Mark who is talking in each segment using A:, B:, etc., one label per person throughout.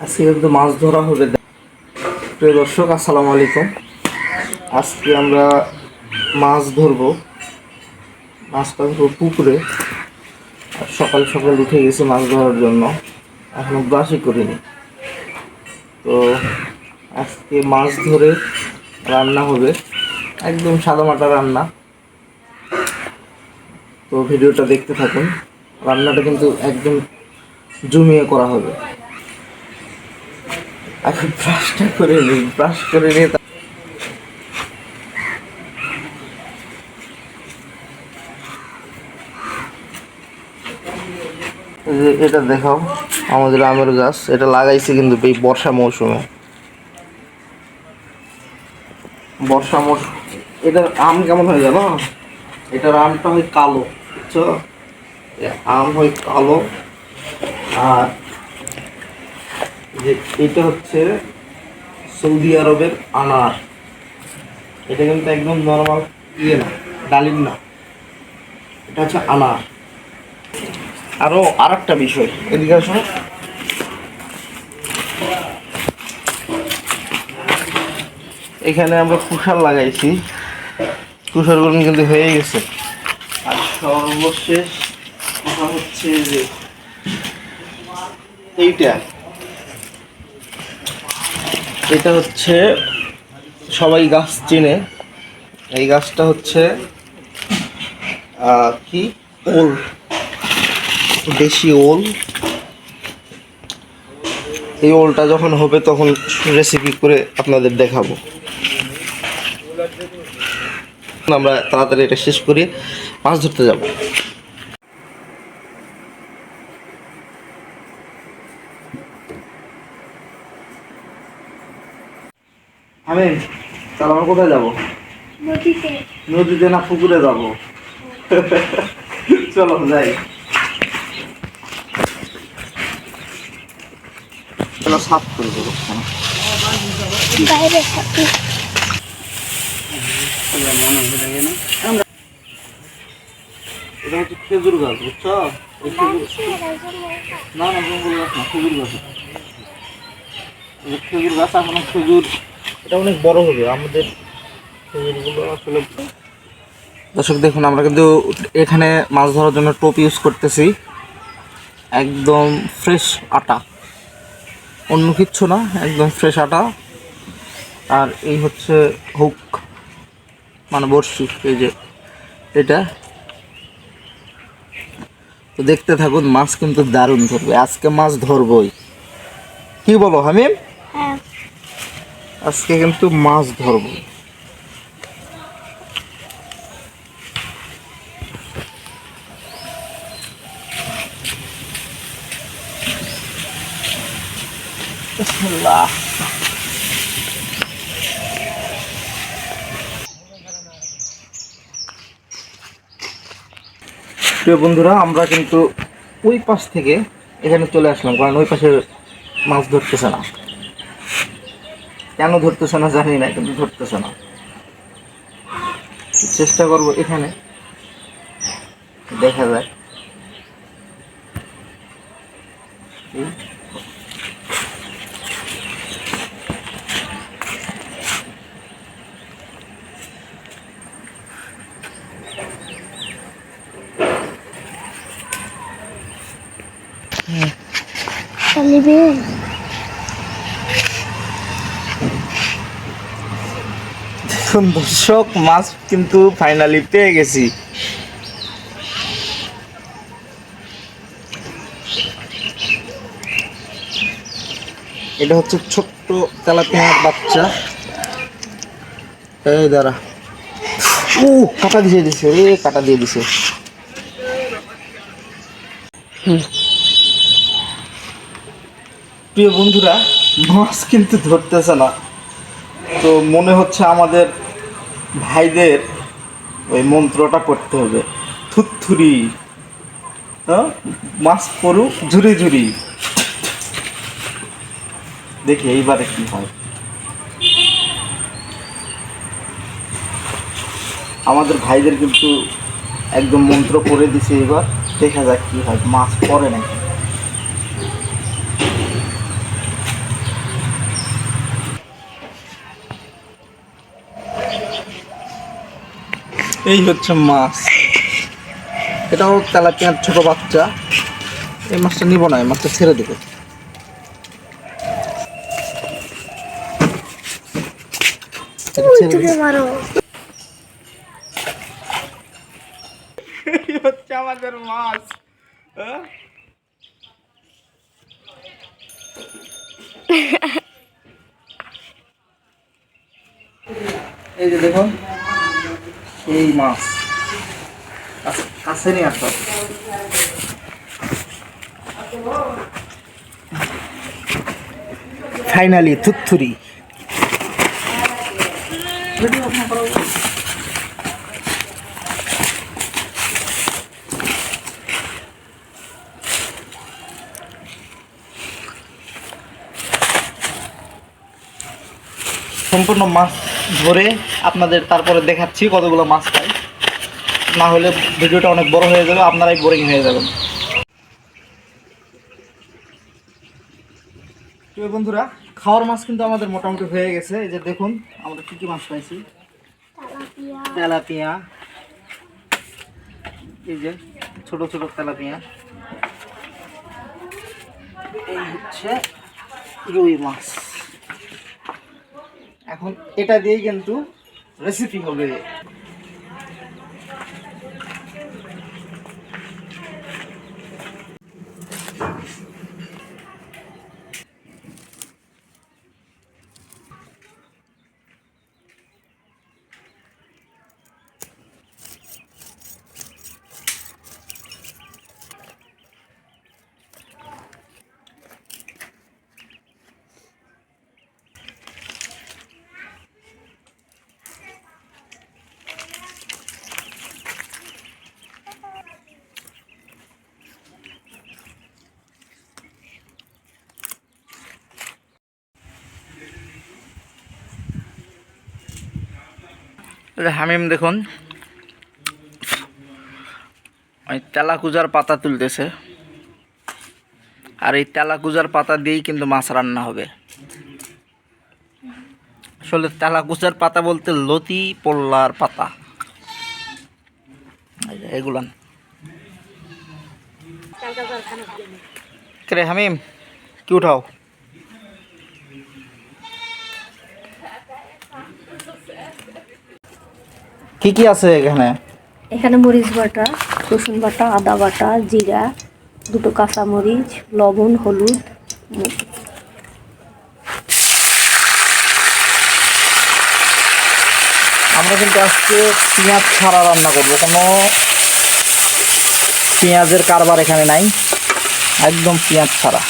A: আজকে কিন্তু মাছ ধরা হবে। প্রিয় দর্শক, আসসালামু আলাইকুম। আজকে আমরা মাছ ধরবো। মাছটা ধরবো পুকুরে। আর সকাল সকাল উঠে গেছি মাছ ধরার জন্য। এখনও ব্রাশই করিনি। তো আজকে মাছ ধরে রান্না হবে। একদম সাদামাটা রান্না। তো ভিডিওটা দেখতে থাকুন। রান্নাটা কিন্তু একদম জমিয়ে করা হবে। এখন ব্রাশটা করে নিই, ব্রাশ করে নিয়ে এটা দেখাও, আমাদের আমের গাছ, এটা লাগাইছি কিন্তু এই বর্ষা মৌসুমে। বর্ষা মৌসুম এটার আম কেমন হয় জানো? এটার আমটা হয় কালো, বুঝছ? আম হয় কালো, আর যে এটা হচ্ছে সৌদি আরবের আনার। এটা কিন্তু একদম নর্মাল ইয়ে না, ডালিম না। এটা হচ্ছে আনার। আরও আর একটা বিষয়, এদিকে আসো। এখানে আমরা কুষার লাগাইছি। কুষারগুলো কিন্তু হয়ে গেছে। আর সর্বশেষ কথা হচ্ছে যে এইটা এটা হচ্ছে সবাই গাছ চেনে। এই গাছটা হচ্ছে কি? ওল দেশি ওল এই ওলটা যখন হবে তখন রেসিপি করে আপনাদের দেখাবো। আমরা তাড়াতাড়ি এটা শেষ করে, মাছ ধরতে যাব। আমি তাহলে আমরা কোথায় যাব?
B: নদীতে।
A: নদীতে না পুকুরে যাব? চলো যাই। চলো সাফ করে দেবো
B: বাইরে
A: এটা হচ্ছে খেজুর গাছ বুঝছ? খেজুর না না জঙ্গল গাছ না খেজুর গাছ। এটা। খেজুর গাছ এখনও খেজুর এটা অনেক বড় হবে আমাদের খেজুরগুলো আসলে দর্শক দেখুন আমরা কিন্তু এখানে মাছ ধরার জন্য টোপ ইউজ করতেছি। একদম ফ্রেশ আটা। অন্য কিচ্ছু না একদম ফ্রেশ আটা। আর এই হচ্ছে হুক মানে বড়শি এই যে এটা। তো দেখতে থাকুন মাছ কিন্তু দারুণ ধরবে। আজকে মাছ ধরবই। কি বলো হামিম?
B: হ্যাঁ।
A: আজকে কিন্তু মাছ ধরবো। প্রিয় বন্ধুরা, আমরা কিন্তু ওই পাশ থেকে এখানে চলে আসলাম, কারণ ওই পাশে মাছ ধরতেছে না কেন ধরতেছে না জানি না কিন্তু ধরতেছে না। চেষ্টা করব এখানে। দেখা যায় এই।
B: চলিবে
A: দেখুন দর্শক, মাছ কিন্তু ফাইনালি পেয়ে গেছি। এটা হচ্ছে ছোট্ট তেলাপিয়ার বাচ্চা। এই দাঁড়া। ও, কাটা দিয়ে দিছে এ কাটা দিয়ে দিছে। প্রিয় বন্ধুরা, মাছ কিন্তু ধরতেছে না। তো মনে হচ্ছে আমাদের ভাইদের ওই মন্ত্রটা পড়তে হবে। থুথুরি মাছ পড়ুক ঝুরি ঝুরি। দেখি এইবারে কি হয়। আমাদের ভাইদের কিন্তু একদম মন্ত্র পড়ে দিছে এবার। দেখা যাক কি হয়। মাছ পড়ে নাকি? এই হচ্ছে মাছ। এটাও তেলাপিয়ার ছোট বাচ্চা। এই মাছটা নিব না এই মাছটা ছেড়ে দেবো। হচ্ছে আমাদের মাছ হ্যাঁ? এই যে দেখুন এই মাছ। কাছে- কাছে নিয়ে আসো। ফাইনালি থুত্থুরি। সম্পূর্ণ মাছ ধরে আপনাদের তারপরে দেখাচ্ছি কতগুলো মাছ পাই না হলে ভিডিওটা অনেক বড় হয়ে যাবে আপনারাই বোরিং হয়ে যাবেন। তো বন্ধুরা খাওয়ার মাছ কিন্তু আমাদের মোটামুটি হয়ে গেছে। এই যে দেখুন আমরা কি কি মাছ পাইছি?
B: তেলাপিয়া।
A: তেলাপিয়া। এই যে ছোট ছোট তেলাপিয়া। এই হচ্ছে রুই মাছ। এখন এটা দিয়ে কিন্তু রেসিপি হবে। হামিম দেখুন। ওই তেলাকুজার পাতা তুলতেছে। আর এই তেলাকুজার পাতা দিয়েই কিন্তু মাছ রান্না হবে। আসলে তেলাকুজার পাতা বলতে লতি পোল্লার পাতা। এগুলান। কে হামিম কি উঠাও? কি কি আছে এখানে?
C: এখানে মরিচ বাটা রসুন বাটা আদা বাটা জিরা দুটো কাঁচা মরিচ লবণ হলুদ
A: আমরা কিন্তু আজকে পেঁয়াজ ছাড়া রান্না করব। কোনো পেঁয়াজের কারবার এখানে নাই। একদম পেঁয়াজ ছাড়া।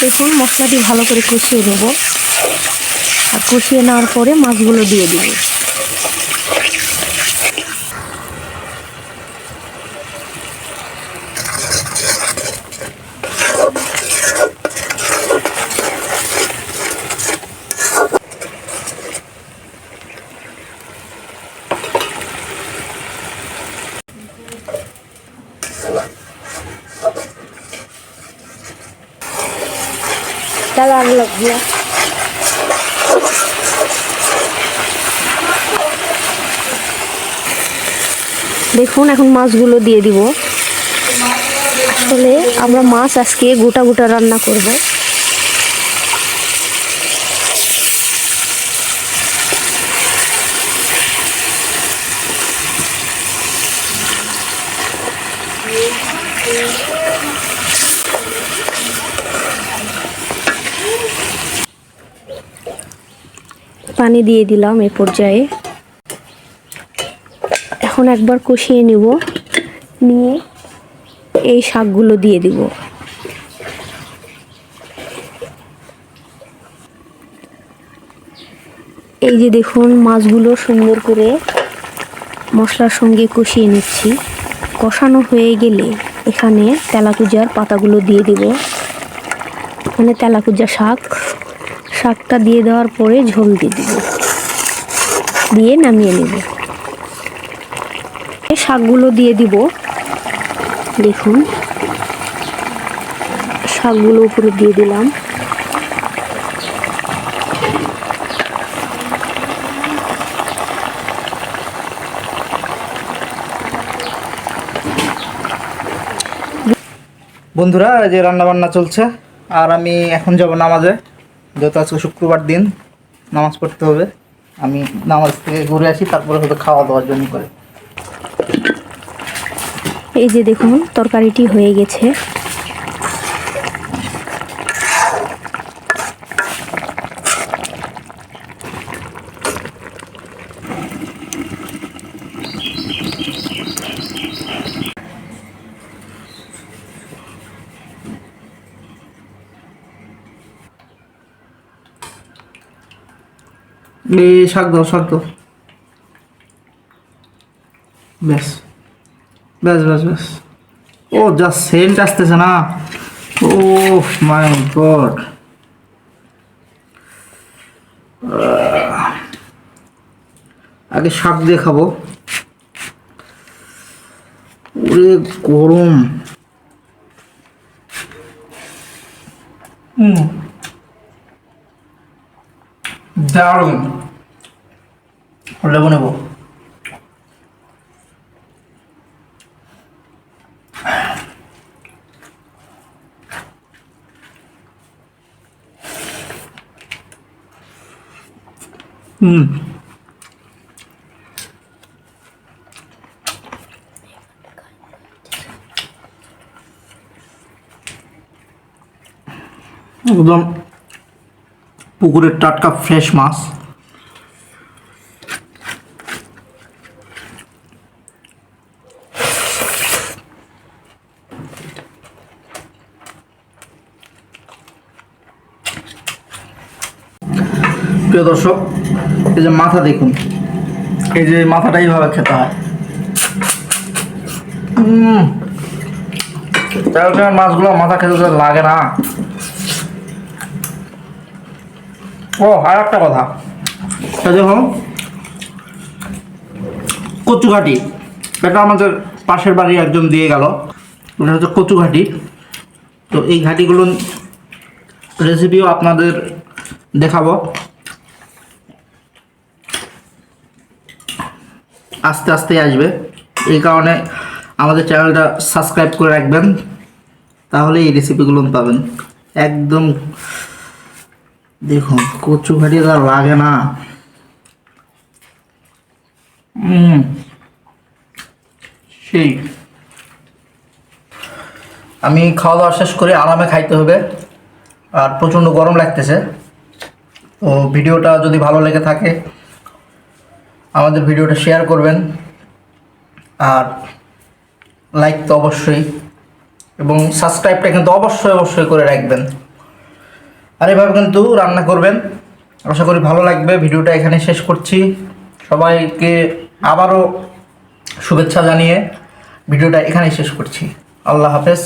C: দেখুন মশলাটি ভালো করে কষিয়ে নেব। আর কষিয়ে নেওয়ার পরে মাছগুলো দিয়ে দিব। কালার দেখুন এখন মাছগুলো দিয়ে দিব। আসলে আমরা মাছ আজকে গোটা গোটা রান্না করব। পানি দিয়ে দিলাম এ পর্যায়ে। এখন একবার কষিয়ে নিব। নিয়ে এই শাকগুলো দিয়ে দিব। এই যে দেখুন, মাছগুলো সুন্দর করে মশলার সঙ্গে কষিয়ে নিচ্ছি। কষানো হয়ে গেলে এখানে তেলাকুজার পাতাগুলো দিয়ে দিব। এখানে তেলাকুজা শাক শাকটা দিয়ে দেওয়ার পরে ঝোল দিয়ে দিব। দিয়ে নামিয়ে নেব। শাকগুলো দিয়ে দিব। দেখুন, শাকগুলো উপরে দিয়ে দিলাম।
A: বন্ধুরা যে রান্না বান্না চলছে। আর আমি এখন যাব নামাজে। যেহেতু আজকে শুক্রবার দিন, নামাজ পড়তে হবে। আমি নামাজ থেকে ঘুরে আসি, তারপরে হয়তো খাওয়া দাওয়ার জন্য করে।
C: এই যে দেখুন, তরকারিটি হয়ে গেছে।
A: এই শাক দাও শাক দাও। ব্যাস। ব্যাস ব্যাস ব্যাস। ও, যা সেন্ট আসতেছে না। ও মাই গড আগে শাক দিয়ে খাব। ওরে গরম। হুম। দারুণ। লেবু নেব হুম একদম। পুকুরের টাটকা ফ্রেশ মাছ। প্রিয় দর্শক, এই যে মাথা দেখুন, এই যে মাথাটা এইভাবে খেতে হয়। মাছগুলো মাথা খেতে লাগে না। ও, আর একটা কথা। দেখুন কচুঘাটি। এটা আমাদের পাশের বাড়ি একজন দিয়ে গেল। এটা হচ্ছে কচুঘাটি। তো এই ঘাটিগুলো রেসিপিও আপনাদের দেখাবো। আস্তে আস্তে আসবে। এই কারণে আমাদের চ্যানেলটা সাবস্ক্রাইব করে রাখবেন। তাহলে এই রেসিপিগুলো পাবেন। একদম দেখুন, কচু ঘাটি আর লাগে না। সেই। আমি খাওয়া দাওয়া শেষ করে আরামে খাইতে হবে, আর প্রচণ্ড গরম লাগতেছে। তো ভিডিওটা যদি ভালো লেগে থাকে, আমাদের ভিডিওটা শেয়ার করবেন। আর লাইক তো অবশ্যই, এবং সাবস্ক্রাইবটা কিন্তু অবশ্যই অবশ্যই করে রাখবেন। আর এভাবে কিন্তু রান্না করবেন। আশা করি ভালো লাগবে। ভিডিওটা এখানে শেষ করছি। সবাইকে আবারও শুভেচ্ছা জানিয়ে ভিডিওটা এখানেই শেষ করছি। আল্লাহ হাফেজ।